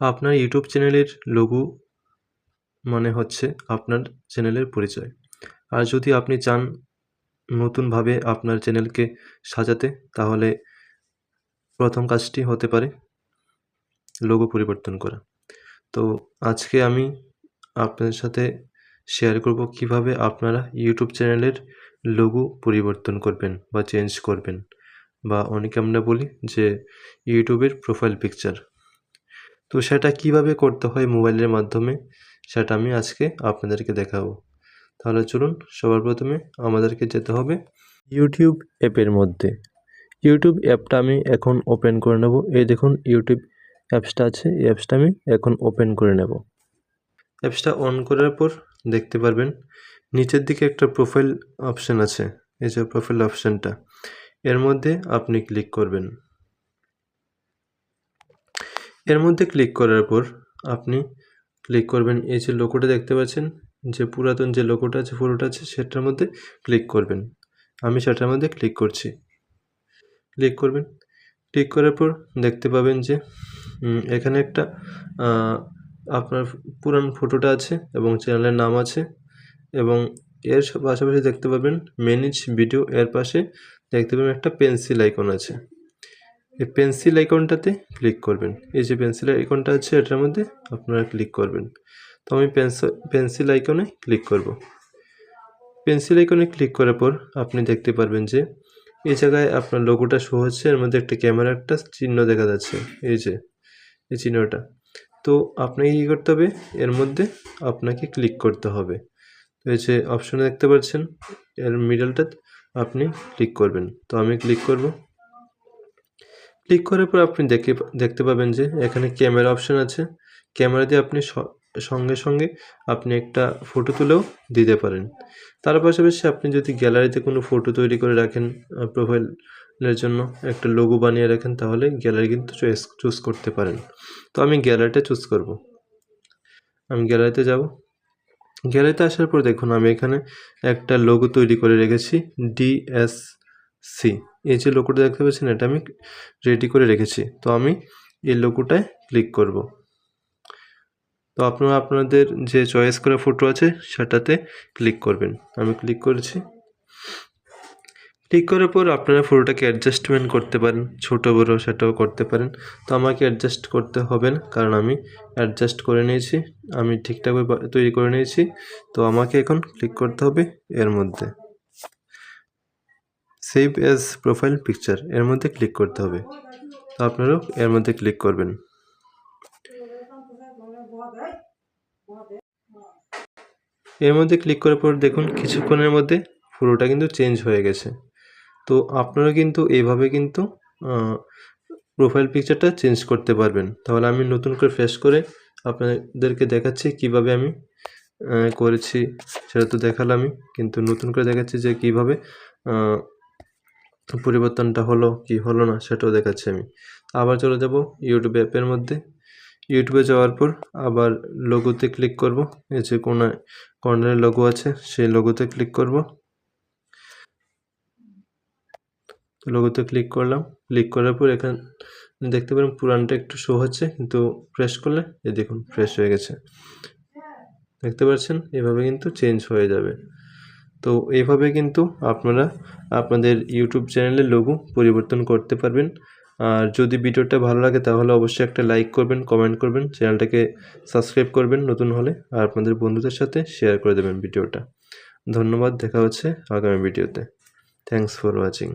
আপনার ইউটিউব চ্যানেলের লোগো মানে হচ্ছে আপনার চ্যানেলের পরিচয়। আর যদি আপনি চান নতুনভাবে আপনার চ্যানেলকে সাজাতে, তাহলে প্রথম কাজটি হতে পারে লোগো পরিবর্তন করা। তো আজকে আমি আপনাদের সাথে শেয়ার করব কীভাবে আপনারা ইউটিউব চ্যানেলের লোগো পরিবর্তন করবেন বা চেঞ্জ করবেন। বা অনেকে আমরা বলি যে ইউটিউবের প্রোফাইল পিকচার তো সেটা কীভাবে করতে হয় মোবাইলের মাধ্যমে, সেটা আমি আজকে আপনাদেরকে দেখাবো। তাহলে চলুন, সবার প্রথমে আমাদেরকে যেতে হবে ইউটিউব অ্যাপের মধ্যে। ইউটিউব অ্যাপটা আমি এখন ওপেন করে নেব। এই দেখুন ইউটিউব অ্যাপসটা আছে। এই অ্যাপসটা আমি এখন ওপেন করে নেব। অ্যাপসটা অন করার পর দেখতে পারবেন, নিচের দিকে একটা প্রোফাইল অপশান আছে। এই যে প্রোফাইল অপশানটা এর মধ্যে আপনি ক্লিক করবেন। এর মধ্যে ক্লিক করার পর আপনি ক্লিক করবেন। এই যে লোকোটা দেখতে পাচ্ছেন, যে পুরাতন যে লোকোটা আছে ফটোটা আছে, সেটার মধ্যে ক্লিক করবেন। আমি সেটার মধ্যে ক্লিক করছি। ক্লিক করবেন। ক্লিক করার পর দেখতে পাবেন যে এখানে একটা আপনার পুরান ফটোটা আছে এবং চ্যানেলের নাম আছে এবং এর পাশাপাশি দেখতে পাবেন ম্যানেজ ভিডিও এর পাশে দেখতে পাবেন একটা পেন্সিল আইকন আছে। এই পেন্সিল আইকনটাতে ক্লিক করবেন। এই যে পেন্সিল আইকনটা আছে, এটার মধ্যে আপনারা ক্লিক করবেন। তো আমি পেন্সিল আইকনে ক্লিক করব। পেন্সিল আইকনে ক্লিক করার পর আপনি দেখতে পারবেন যে, এই জায়গায় আপনার লোগোটা শো হচ্ছে, এর মধ্যে একটা ক্যামেরা একটা চিহ্ন দেখা যাচ্ছে। এই যে, এই চিহ্নটা। তো আপনাকে কী করতে হবে? এর মধ্যে আপনাকে ক্লিক করতে হবে। তো এই যে অপশনে দেখতে পাচ্ছেন, এর মিডলটা আপনি ক্লিক করবেন। তো আমি ক্লিক করব। ক্লিক করার পর আপনি দেখে, দেখতে পাবেন যে এখানে ক্যামেরা অপশান আছে। ক্যামেরা দিয়ে আপনি সঙ্গে সঙ্গে আপনি একটা ফটো তুলেও দিতে পারেন। তার পাশাপাশি আপনি যদি গ্যালারিতে কোনো ফটো তৈরি করে রাখেন প্রোফাইলের জন্য একটা লোগো বানিয়ে রাখেন, তাহলে গ্যালারি কিন্তু চয়েস চুজ করতে পারেন। তো আমি গ্যালারিটা চুজ করব। আমি গ্যালারিতে যাব। গ্যালারিতে আসার পর দেখুন, আমি এখানে একটা লোগো তৈরি করে রেখেছি ডিএসসি এই যে লোগোটা দেখতে পাচ্ছেন, এটা আমি রেডি করে রেখেছি। তো আমি এই লোগোটায় ক্লিক করব। তো আপনারা, আপনাদের যে চয়েস করা ফটো আছে, সেটাতে ক্লিক করবেন। আমি ক্লিক করেছি। ক্লিক করার পর আপনারা ফটোটাকে অ্যাডজাস্টমেন্ট করতে পারেন। ছোটো, বড়ো সেটাও করতে পারেন। তো আমাকে অ্যাডজাস্ট করতে হবে না, কারণ আমি অ্যাডজাস্ট করে নিয়েছি। আমি ঠিকঠাকভাবে তৈরি করে নিয়েছি। তো আমাকে এখন ক্লিক করতে হবে এর মধ্যে। সেভ অ্যাজ প্রোফাইল পিকচার এর মধ্যে ক্লিক করতে হবে। তো আপনারাও এর মধ্যে ক্লিক করবেন। এর মধ্যে ক্লিক করার পর দেখুন কিছুক্ষণের মধ্যে পুরোটা কিন্তু চেঞ্জ হয়ে গেছে। তো আপনারা কিন্তু এইভাবে কিন্তু প্রোফাইল পিকচারটা চেঞ্জ করতে পারবেন। তাহলে আমি নতুন করে ফ্রেশ করে আপনাদেরকে দেখাচ্ছি কীভাবে আমি করেছি। সেটা তো দেখালামই, কিন্তু নতুন করে দেখাচ্ছি যে কীভাবে পরিবর্তনটা হলো কি? হলো না, সেটাও দেখাচ্ছি আমি। আবার চলে যাব ইউটিউব অ্যাপের মধ্যে। ইউটিউবে যাওয়ার পর আবার লোগোতে ক্লিক করব। এই যে কোনায় কর্নারের লোগো আছে, সেই লোগোতে ক্লিক করব। লোগোতে ক্লিক করলাম। ক্লিক করার পর এখানে, দেখতে পারেন পুরানটা একটু শো হচ্ছে, কিন্তু প্রেস করলে, এই দেখুন ফ্রেশ হয়ে গেছে। দেখতে পাচ্ছেন? এভাবে কিন্তু চেঞ্জ হয়ে যাবে। তো এইভাবে কিন্তু আপনারা আপনাদের ইউটিউব চ্যানেলের লোগো পরিবর্তন করতে পারবেন। আর যদি ভিডিওটা ভালো লাগে তাহলে অবশ্যই একটা লাইক করবেন কমেন্ট করবেন, চ্যানেলটাকে সাবস্ক্রাইব করবেন নতুন হলে, আর আপনাদের বন্ধুদের সাথে শেয়ার করে দেবেন ভিডিওটা। ধন্যবাদ, দেখা হচ্ছে আগামী ভিডিওতে। Thanks for watching